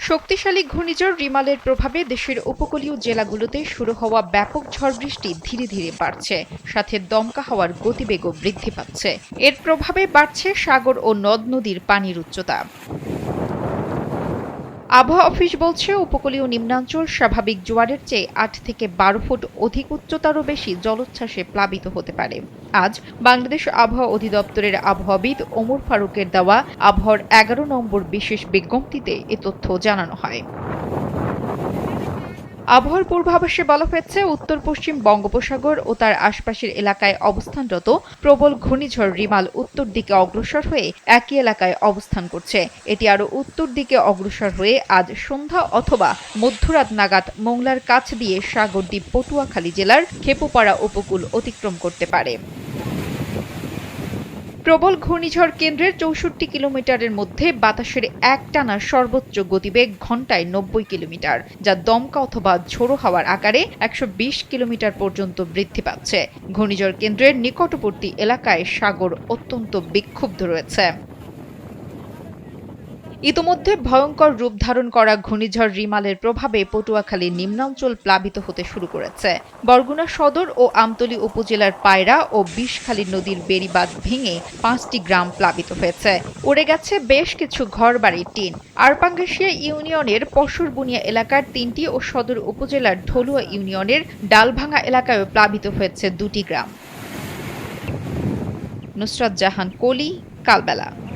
শক্তিশালী ঘূর্ণিঝড় রিমালের প্রভাবে দেশের উপকূলীয় জেলাগুলোতে শুরু হওয়া ব্যাপক ঝড় বৃষ্টি ধীরে ধীরে বাড়ছে। সাথে দমকা হওয়ার গতিবেগও বৃদ্ধি পাচ্ছে। এর প্রভাবে বাড়ছে সাগর ও নদ নদীর পানির উচ্চতা। আবহাওয়া অফিস বলছে, উপকূলীয় নিম্নাঞ্চল স্বাভাবিক জোয়ারের চেয়ে আট থেকে বারো ফুট অধিক উচ্চতারও বেশি জলোচ্ছ্বাসে প্লাবিত হতে পারে। আজ বাংলাদেশ আবহাওয়া অধিদপ্তরের আবহাওয়াবিদ ওমর ফারুকের দেওয়া আবহাওয়ার এগারো নম্বর বিশেষ বিজ্ঞপ্তিতে এ তথ্য জানানো হয়। আবহাওয়ার পূর্বাভাসে বলা হয়েছে, উত্তর, পশ্চিম বঙ্গোপসাগর ও তার আশপাশের এলাকায় অবস্থানরত প্রবল ঘূর্ণিঝড় রিমাল উত্তর দিকে অগ্রসর হয়ে একই এলাকায় অবস্থান করছে। এটি আরও উত্তর দিকে অগ্রসর হয়ে আজ সন্ধ্যা অথবা মধ্যরাত নাগাদ মোংলার কাছ দিয়ে সাগরদ্বীপ পটুয়াখালী জেলার খেপুপাড়া উপকূল অতিক্রম করতে পারে। প্রবল ঘূর্ণিঝড় কেন্দ্রের চৌষট্টি কিলোমিটারের মধ্যে বাতাসের একটানা সর্বোচ্চ গতিবেগ ঘন্টায় নব্বই কিলোমিটার, যা দমকা অথবা ঝোড়ো হাওয়ার আকারে একশো বিশ কিলোমিটার পর্যন্ত বৃদ্ধি পাচ্ছে। ঘূর্ণিঝড় কেন্দ্রের নিকটবর্তী এলাকায় সাগর অত্যন্ত বিক্ষুব্ধ রয়েছে। ইতোমধ্যে ভয়ঙ্কর রূপ ধারণ করা ঘূর্ণিঝড় রিমালের প্রভাবে পটুয়াখালীর নিম্নাঞ্চল প্লাবিত হতে শুরু করেছে। বরগুনা সদর ও আমতলী উপজেলার পায়রা ও বিষখালী নদীর বেড়িবাঁধ ভেঙে পাঁচটি গ্রাম প্লাবিত হয়েছে। উড়ে গেছে বেশ কিছু ঘরবাড়ির টিন। আরপাঙ্গাসিয়া ইউনিয়নের পশুরবুনিয়া এলাকার তিনটি ও সদর উপজেলার ঢলুয়া ইউনিয়নের ডালভাঙা এলাকায়ও প্লাবিত হয়েছে দুটি গ্রাম। নুসরাত জাহান, কলি, কালবেলা।